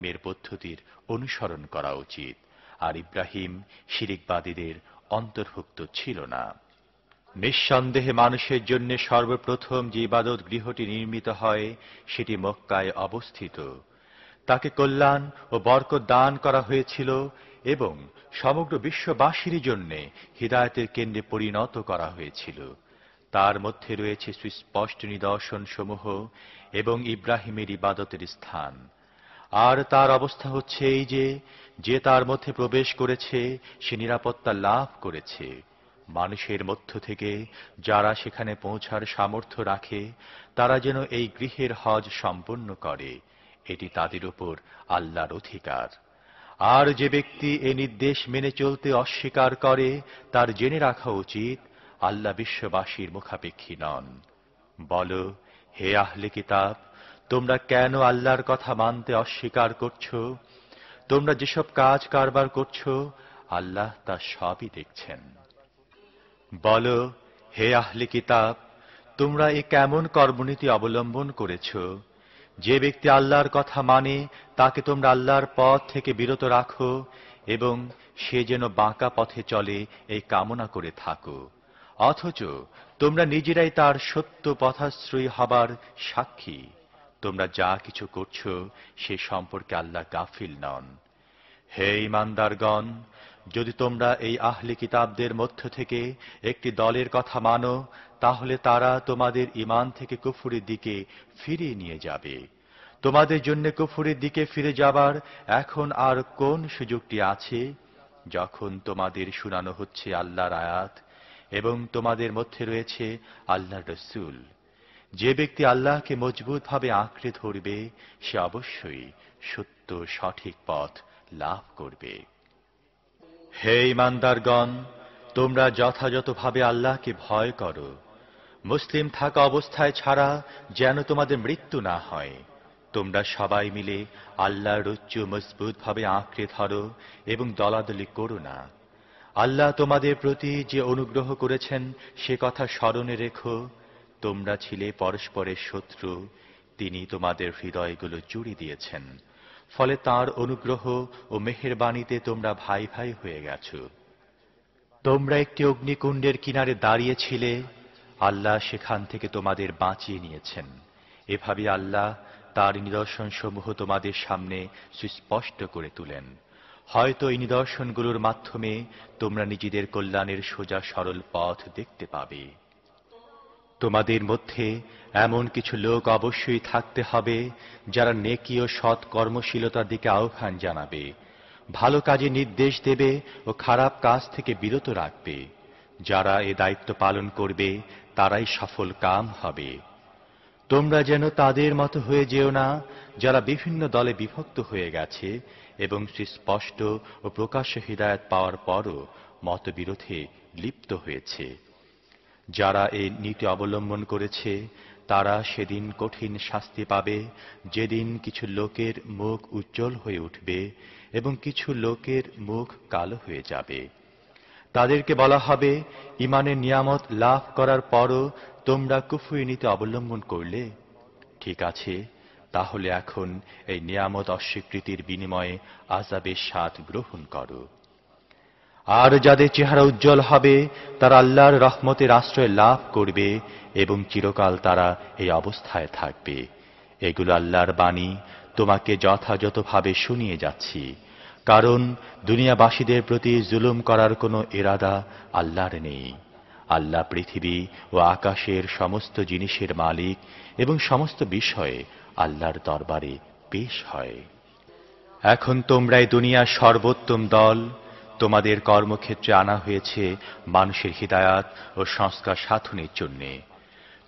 মের পদ্ধতির অনুসরণ করা উচিত। আর ইব্রাহিম শিরিকবাদীদের অন্তর্ভুক্ত ছিল না। নিঃসন্দেহে মানুষের জন্য সর্বপ্রথম যে ইবাদত গৃহটি নির্মিত হয়, সেটি মক্কায় অবস্থিত। তাকে কল্যাণ ও বরকত দান করা হয়েছিল এবং সমগ্র বিশ্ববাসীর জন্য হৃদায়তের কেন্দ্রে পরিণত করা হয়েছিল। তার মধ্যে রয়েছে সুস্পষ্ট নিদর্শন সমূহ এবং ইব্রাহিমের ইবাদতের স্থান। আর তার অবস্থা হচ্ছে এই যে যে তার মধ্যে প্রবেশ করেছে, সে নিরাপত্তা লাভ করেছে। মানুষের মধ্য থেকে যারা সেখানে পৌঁছার সামর্থ্য রাখে, তারা যেন এই গৃহের হজ সম্পন্ন করে। এটি তাদের উপর আল্লাহর অধিকার। আর যে ব্যক্তি এ নির্দেশ মেনে চলতে অস্বীকার করে, তার জেনে রাখা উচিত, আল্লাহ বিশ্ববাসীর মুখাপেক্ষী নন। বল, হে আহলে কিতাব তোমরা কেন আল্লাহর কথা মানতে অস্বীকার করছ? তোমরা যেসব কাজ কারবার করছ, আল্লাহ তা সবই দেখছেন। বল, হে আহলে কিতাব, তোমরা এ কেমন কর্মনীতি অবলম্বন করেছ? যে ব্যক্তি আল্লাহর কথা মানে তাকে তোমরা আল্লাহর পথ থেকে বিরত রাখো এবং সে যেন বাঁকা পথে চলে, এই কামনা করে থাকো। অথচ তোমরা নিজেরাই তার সত্য পথাশ্রয়ী হবার সাক্ষী। তোমরা যা কিছু করছ, সে সম্পর্কে আল্লাহ গাফিল নন। হে ইমানদারগণ যদি তোমরা এই আহলি কিতাবদের মধ্য থেকে একটি দলের কথা মানো, তাহলে তারা তোমাদের ইমান থেকে কুফুরের দিকে ফিরিয়ে নিয়ে যাবে। তোমাদের জন্য কুফুরের দিকে ফিরে যাবার এখন আর কোন সুযোগটি আছে? যখন তোমাদের শুনানো হচ্ছে আল্লাহর আয়াত এবং তোমাদের মধ্যে রয়েছে আল্লাহ রসুল। যে ব্যক্তি আল্লাহকে মজবুতভাবে আঁকড়ে ধরবে, সে অবশ্যই সত্য, সঠিক পথ লাভ করবে। হে ইমানদারগণ তোমরা যথাযথভাবে আল্লাহকে ভয় করো। মুসলিম থাকা অবস্থায় ছাড়া যেন তোমাদের মৃত্যু না হয়। তোমরা সবাই মিলে আল্লাহর রজ্জু মজবুতভাবে আঁকড়ে ধরো এবং দলাদলি করো না। আল্লাহ তোমাদের প্রতি যে অনুগ্রহ করেছেন, সে কথা স্মরণে রেখো। তোমরা ছিলে পরস্পরের শত্রু, তিনি তোমাদের হৃদয়গুলো জুড়ে দিয়েছেন। ফলে তার অনুগ্রহ ও মেহেরবাণীতে তোমরা ভাই ভাই হয়ে গেছ। তোমরা একটি অগ্নিকুণ্ডের কিনারে দাঁড়িয়েছিলে, আল্লাহ সেখান থেকে তোমাদের বাঁচিয়ে নিয়েছেন। এভাবে আল্লাহ তার নিদর্শন সমূহ তোমাদের সামনে সুস্পষ্ট করে তুলেন। হয়তো এই নিদর্শনগুলোর মাধ্যমে তোমরা নিজেদের কল্যাণের সোজা সরল পথ দেখতে পাবে। তোমাদের মধ্যে এমন কিছু লোক অবশ্যই থাকতে হবে, যারা নেকি ও সৎ কর্মশীলতার দিকে আহ্বান জানাবে, ভালো কাজে নির্দেশ দেবে ও খারাপ কাজ থেকে বিরত রাখবে। যারা এ দায়িত্ব পালন করবে, তারাই সফল কাম হবে। তোমরা যেন তাদের মতো হয়ে যেও না, যারা বিভিন্ন দলে বিভক্ত হয়ে গেছে এবং সুস্পষ্ট ও প্রকাশ্য হৃদায়ত পাওয়ার পরও মতবিরোধে লিপ্ত হয়েছে। যারা এই নীতি অবলম্বন করেছে, তারা সেদিন কঠিন শাস্তি পাবে, যেদিন কিছু লোকের মুখ উজ্জ্বল হয়ে উঠবে এবং কিছু লোকের মুখ কালো হয়ে যাবে। তাদেরকে বলা হবে, ইমানের নিয়ামত লাভ করার পরও তোমরা কুফুরি নীতি অবলম্বন করলে? ঠিক আছে, তাহলে এখন এই নিয়ামত অস্বীকৃতির বিনিময়ে আজাবের স্বাদ গ্রহণ করো। আর যাদের চেহারা উজ্জ্বল হবে, তারা আল্লাহর রহমতের আশ্রয় লাভ করবে এবং চিরকাল তারা এই অবস্থায় থাকবে। এগুলো আল্লাহর বাণী, তোমাকে যথাযথভাবে শুনিয়ে যাচ্ছি। কারণ দুনিয়াবাসীদের প্রতি জুলুম করার কোনো এরাদা আল্লাহর নেই। আল্লাহ পৃথিবী ও আকাশের সমস্ত জিনিসের মালিক এবং সমস্ত বিষয়ে আল্লাহর দরবারে পেশ হয়। এখন তোমরা এই দুনিয়ার সর্বোত্তম দল তোমাদের কর্মক্ষেত্রে আনা হয়েছে মানুষের হিদায়াত ও সংস্কার সাধনের জন্যে।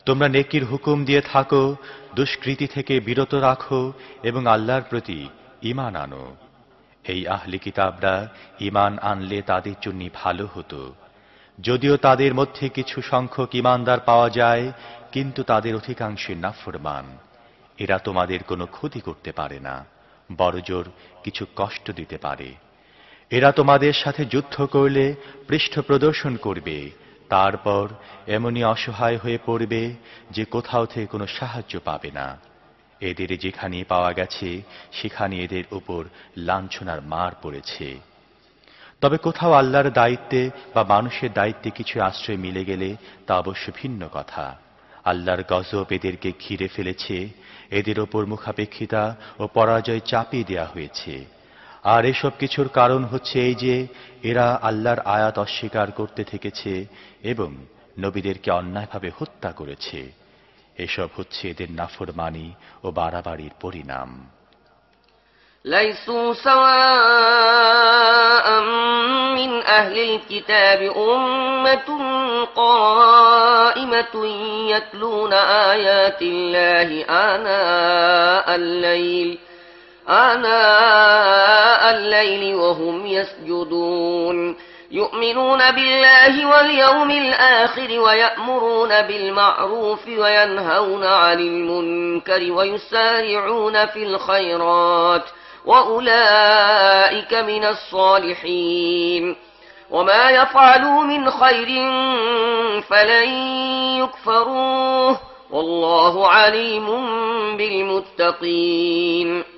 তোমরা নেকির হুকুম দিয়ে থাকো, দুষ্কৃতি থেকে বিরত রাখো এবং আল্লাহর প্রতি ইমান আনো। এই আহলি কিতাবরা ইমান আনলে তাদের জন্য ভালো হতো। যদিও তাদের মধ্যে কিছু সংখ্যক ইমানদার পাওয়া যায়, কিন্তু তাদের অধিকাংশে নাফরমান। এরা তোমাদের কোনো ক্ষতি করতে পারে না, বড়জোর কিছু কষ্ট দিতে পারে। এরা তোমাদের সাথে যুদ্ধ করলে পৃষ্ঠ প্রদর্শন করবে। তারপর এমনই অসহায় হয়ে পড়বে যে কোথাও থেকে কোনো সাহায্য পাবে না। এদের যেখানে পাওয়া গেছে, সেখানে এদের উপর লাঞ্ছনার মার পড়েছে। তবে কোথাও আল্লাহর দায়িত্বে বা মানুষের দায়িত্বে কিছু আশ্রয় মিলে গেলে তা অবশ্য ভিন্ন কথা। আল্লাহর গজব এদেরকে ঘিরে ফেলেছে, এদের ওপর মুখাপেক্ষিতা ও পরাজয় চাপিয়ে দেওয়া হয়েছে। আর এসব কিছুর কারণ হচ্ছে এই যে এরা আল্লাহর আয়াত অস্বীকার করতে থেকেছে এবং নবীদেরকে অন্যায়ভাবে হত্যা করেছে এসব হচ্ছে এদের নাফরমানি ও বাড়াবাড়ির পরিণাম ليسوا سواء من أهل الكتاب أمة قائمة يتلون آيات الله آناء الليل آناء الليل وهم يسجدون. يؤمنون بالله واليوم الآخر ويأمرون بالمعروف وينهون عن المنكر ويسارعون في الخيرات. وأولئك من الصالحين. وما يفعلوا من خير فلن يكفروه. والله عليم بالمتقين.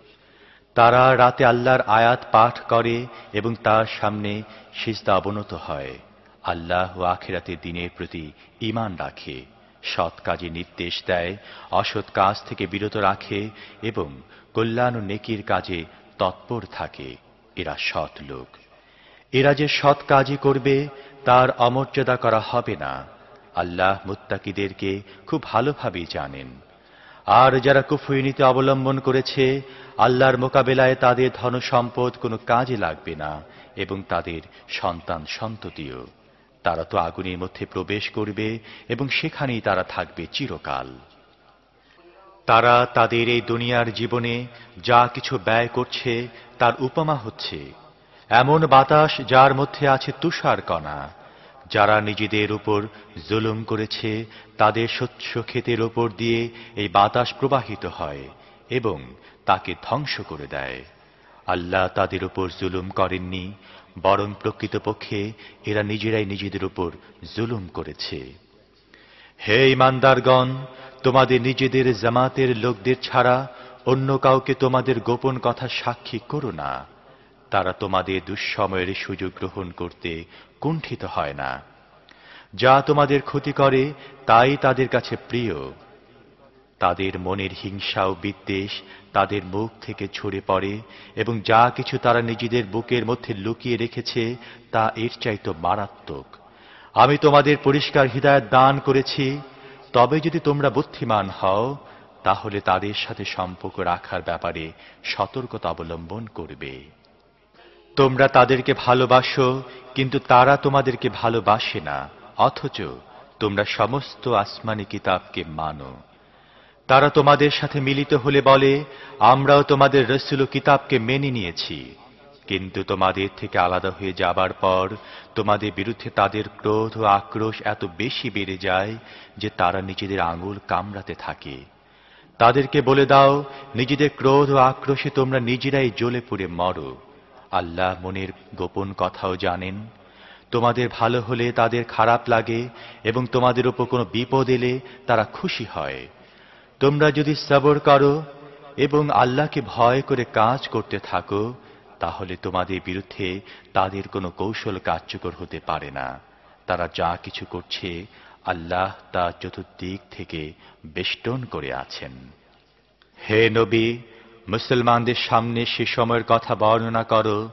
তারা রাতে আল্লাহর আয়াত পাঠ করে এবং তার সামনে সিজদা অবনত হয়। আল্লাহ ও আখেরাতের দিনের প্রতি ঈমান রাখে, সৎ কাজে নির্দেশ দেয়, অসৎ কাজ থেকে বিরত রাখে এবং কল্যাণ ও নেকির কাজে তৎপর থাকে। এরা সৎ লোক। এরা যে সৎ কাজই করবে, তার অমর্যাদা করা হবে না। আল্লাহ মুত্তাকিদেরকে খুব ভালোভাবেই জানেন। আর যারা কুফুইনীতি অবলম্বন করেছে, আল্লাহর মোকাবেলায় তাদের ধন সম্পদ কোনো কাজে লাগবে না এবং তাদের সন্তান সন্ততিও। তারা তো আগুনের মধ্যে প্রবেশ করবে এবং সেখানেই তারা থাকবে চিরকাল। তারা তাদের এই দুনিয়ার জীবনে যা কিছু ব্যয় করছে, তার উপমা হচ্ছে, এমন বাতাস যার মধ্যে আছে তুষার কণা। যারা নিজেদের উপর জুলুম করেছে, তাদের শস্য ক্ষেতের ওপর দিয়ে এই বাতাস প্রবাহিত হয় এবং তাকে ধ্বংস করে দেয়। আল্লাহ তাদের উপর জুলুম করেননি, বরং প্রকৃতপক্ষে এরা নিজেরাই নিজেদের উপর জুলুম করেছে। হে ইমানদারগণ, তোমাদের নিজেদের জামাতের লোকদের ছাড়া অন্য কাউকে তোমাদের গোপন কথা সাক্ষী করো না। তারা তোমাদের দুঃসময়ের সুযোগ গ্রহণ করতে কুণ্ঠিত হয় না। যা তোমাদের ক্ষতি করে, তাই তাদের কাছে প্রিয়। তাদের মনের হিংসা ও বিদ্বেষ তাদের মুখ থেকে ছড়ে পড়ে, এবং যা কিছু তারা নিজেদের বুকের মধ্যে লুকিয়ে রেখেছে, তা এর চাইতো মারাত্মক। আমি তোমাদের পরিষ্কার হৃদায়ত দান করেছি। তবে যদি তোমরা বুদ্ধিমান হও, তাহলে তাদের সাথে সম্পর্ক রাখার ব্যাপারে সতর্কতা অবলম্বন করবে। তোমরা তাদেরকে ভালোবাসো, কিন্তু তারা তোমাদেরকে ভালোবাসে না, অথচ তোমরা সমস্ত আসমানি কিতাবকে মানো। তারা তোমাদের সাথে মিলিত হলে বলে, আমরাও তোমাদের রসুল কিতাবকে মেনে নিয়েছি। কিন্তু তোমাদের থেকে আলাদা হয়ে যাবার পর তোমাদের বিরুদ্ধে তাদের ক্রোধ ও আক্রোশ এত বেশি বেড়ে যায় যে তারা নিজেদের আঙুল কামড়াতে থাকে। তাদেরকে বলে দাও, নিজেদের ক্রোধ ও আক্রোশে তোমরা নিজেরাই জ্বলে পুড়ে মরো। আল্লাহ মনের গোপন কথাও জানেন, তোমাদের ভালো হলে তাদের খারাপ লাগে এবং তোমাদের উপর কোনো বিপদ এলে তারা খুশি হয়। তোমরা যদি সবর করো এবং আল্লাহকে ভয় করে কাজ করতে থাকো, তাহলে তোমাদের বিরুদ্ধে তাদের কোনো কৌশল কার্যকর হতে পারে না। তারা যা কিছু করছে, আল্লাহ তা চতুর্দিক থেকে বেষ্টন করে আছেন। হে নবী মুসলমানদের সামনে সে সময়ের কথা বর্ণনা করো,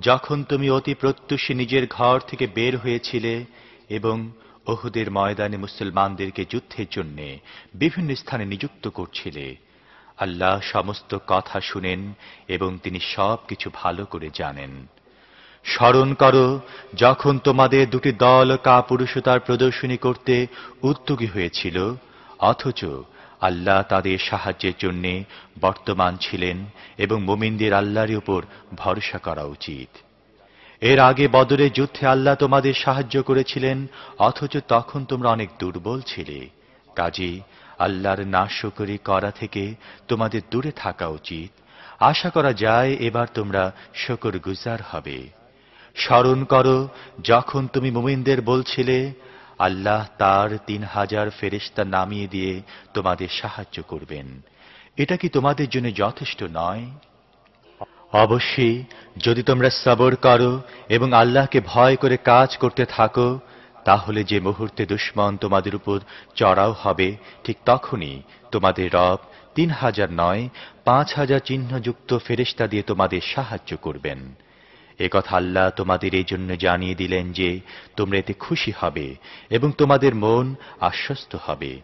যখন তুমি অতি প্রত্যুষে নিজের ঘর থেকে বের হয়েছিলে এবং ওহুদের ময়দানে মুসলমানদেরকে যুদ্ধের জন্য বিভিন্ন স্থানে নিযুক্ত করছিলে। আল্লাহ সমস্ত কথা শুনেন এবং তিনি সব কিছু ভালো করে জানেন। স্মরণ করো, যখন তোমাদের দুটি দল কাপুরুষতার প্রদর্শনী করতে উদ্যোগী হয়েছিল, অথচ আল্লাহ তাদের সাহায্যের জন্য বর্তমান ছিলেন এবং মোমিনদের আল্লাহর উপর ভরসা করা উচিত। এর আগে বদরের যুদ্ধে আল্লাহ তোমাদের সাহায্য করেছিলেন, অথচ তখন তোমরা অনেক দুর্বল ছিলে। কাজী আল্লাহর নাশকরি করা থেকে তোমাদের দূরে থাকা উচিত। আশা করা যায় এবার তোমরা শকর গুজার হবে। স্মরণ করো, যখন তুমি মুমিনদের বলছিলে আল্লাহ তার তিন হাজার ফেরেশতা নামিয়ে দিয়ে তোমাদের সাহায্য করবেন। এটা কি তোমাদের জন্য যথেষ্ট নয়? অবশ্যই, যদি তোমরা সবর করো এবং আল্লাহকে ভয় করে কাজ করতে থাকো, তাহলে যে মুহূর্তে দুশ্মন তোমাদের উপর চড়াও হবে, ঠিক তখনই তোমাদের রব তিন হাজার নয়, পাঁচ হাজার চিহ্নযুক্ত ফেরেশতা দিয়ে তোমাদের সাহায্য করবেন। একথা আল্লাহ তোমাদের এই জন্য জানিয়ে দিলেন যে তোমরা এতে খুশি হবে এবং তোমাদের মন আশ্বস্ত হবে।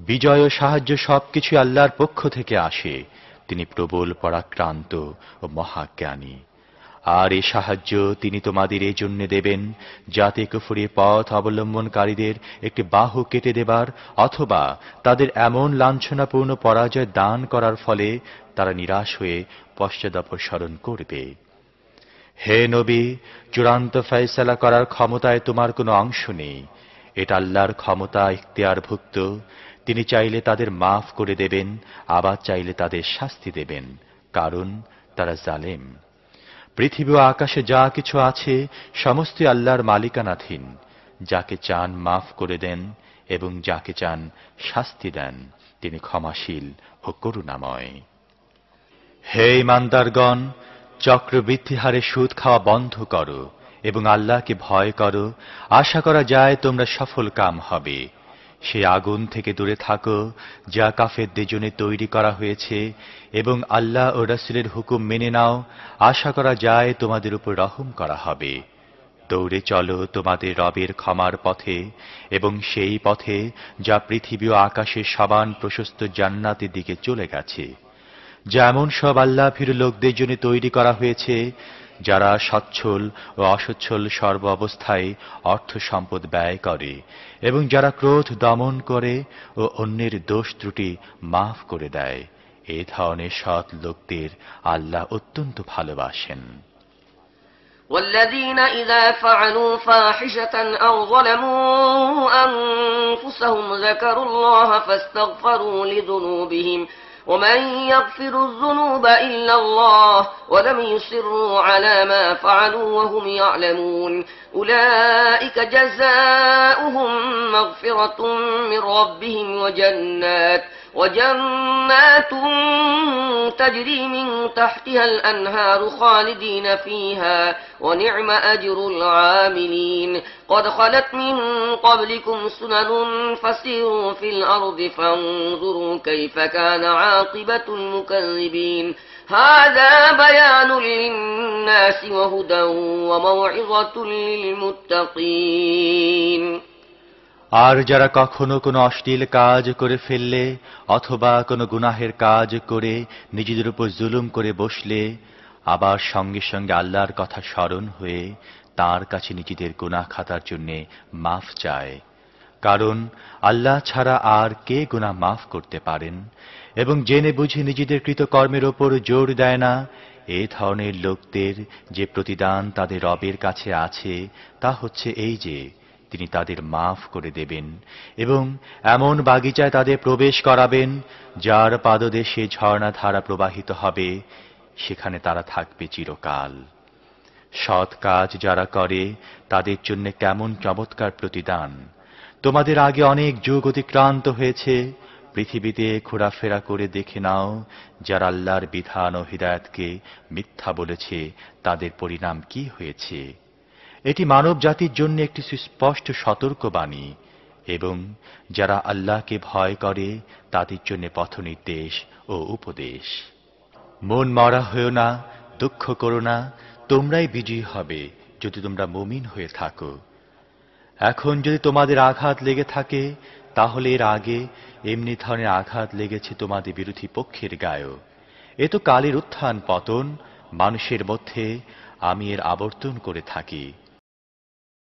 বিজয় ও সাহায্য সবকিছু আল্লাহর পক্ষ থেকে আসে। তিনি প্রবল, পরাক্রান্ত ও মহাজ্ঞানী। আর এ সাহায্য তিনি তোমাদের এই জন্য দেবেন যাতে কুফুরি পথ অবলম্বনকারীদের একটি বাহু কেটে দেবার অথবা তাদের এমন লাঞ্ছনাপূর্ণ পরাজয় দান করার ফলে তারা নিরাশ হয়ে পশ্চাদপসরণ করবে। হে নবী, চূড়ান্ত ফয়সালা করার ক্ষমতায় তোমার কোনো অংশ নেই। এটা আল্লাহর ক্ষমতা ইখতিয়ারভুক্ত। তিনি চাইলে তাদের মাফ করে দেবেন, আবার চাইলে তাদের শাস্তি দেবেন, কারণ তারা জালেম। পৃথিবী ও আকাশে যা কিছু আছে, সমস্ত আল্লাহর মালিকানাধীন। যাকে চান মাফ করে দেন, এবং যাকে চান শাস্তি দেন, তিনি ক্ষমাশীল ও করুণাময়। হে ইমানদারগণ চক্রবৃদ্ধি হারে সুদ খাওয়া বন্ধ করো এবং আল্লাহকে ভয় করো। আশা করা যায় তোমরা সফল কাম হবে। সে আগুন থেকে দূরে থাকো, যা কাফেরদের জন্য তৈরি করা হয়েছে এবং আল্লাহ ও রসুলের হুকুম মেনে নাও। আশা করা যায় তোমাদের উপর রহম করা হবে। দৌড়ে চলো তোমাদের রবের ক্ষমার পথে এবং সেই পথে যা পৃথিবী ও আকাশের সবান প্রশস্ত জান্নাতের দিকে চলে গেছে। যেমন সব আল্লাহ ভীর লোকদের জন্য তৈরি করা হয়েছে যারা সচ্ছল ও অসচ্ছল সর্ব অবস্থায় অর্থ সম্পদ ব্যয় করে এবং যারা ক্রোধ দমন করে ও অন্যের দোষ ত্রুটি মাফ করে দেয় এ ধরনের সৎ লোকদের আল্লাহ অত্যন্ত ভালোবাসেন والذين إذا فعلوا فاحشة أو ظلموا أنفسهم ذكروا الله فاستغفروا لذنوبهم ومن يغفر الذنوب إلا الله ولم يصروا على ما فعلوا وهم يعلمون أولئك جزاؤهم مغفرة من ربهم وجنات وجنات تجري من تحتها الأنهار خالدين فيها ونعم أجر العاملين. قد خلت من قبلكم سنن فسيروا في الأرض فانظروا كيف كان عاقبة المكذبين. هذا بيان للناس وهدى وموعظة للمتقين. আর যারা কখনো কোনো অশ্লীল কাজ করে ফেললে অথবা কোনো গুনাহের কাজ করে নিজেদের উপর জুলুম করে বসলে, আবার সঙ্গে সঙ্গে আল্লাহর কথা স্মরণ হয়ে তার কাছে নিজেদের গুনাহ খাতার জন্য মাফ চায়। কারণ আল্লাহ ছাড়া আর কে গুনাহ মাফ করতে পারেন? এবং জেনে বুঝে নিজেদের কৃতকর্মের ওপর জোর দেয় না, এ ধরনের লোকদের যে প্রতিদান তাদের রবের কাছে আছে, তা হচ্ছে এই যে তিনি তাদের মাফ করে দেবেন এবং এমন বাগিচায় তাদের প্রবেশ করাবেন যার পাদদেশে ঝর্ণাধারা প্রবাহিত হবে, সেখানে তারা থাকবে চিরকাল। সৎ কাজ যারা করে, তাদের জন্য কেমন চমৎকার প্রতিদান। তোমাদের আগে অনেক যুগ অতিক্রান্ত হয়েছে, পৃথিবীতে ঘোরাফেরা করে দেখে নাও, যারা আল্লাহর বিধান ও হৃদায়তকে মিথ্যা বলেছে, তাদের পরিণাম কি হয়েছে? এটি মানব জাতির জন্য একটি সুস্পষ্ট সতর্কবাণী, এবং যারা আল্লাহকে ভয় করে, তাদের জন্য পথনির্দেশ ও উপদেশ। মন মরা হয়েও না, দুঃখ করো না, তোমরাই বিজয়ী হবে যদি তোমরা মুমিন হয়ে থাকো। এখন যদি তোমাদের আঘাত লেগে থাকে, তাহলে এর আগে এমনি ধরনের আঘাত লেগেছে তোমাদের বিরোধী পক্ষের গায়েও। এ তো কালের উত্থান, পতন, মানুষের মধ্যে আমি এর আবর্তন করে থাকি।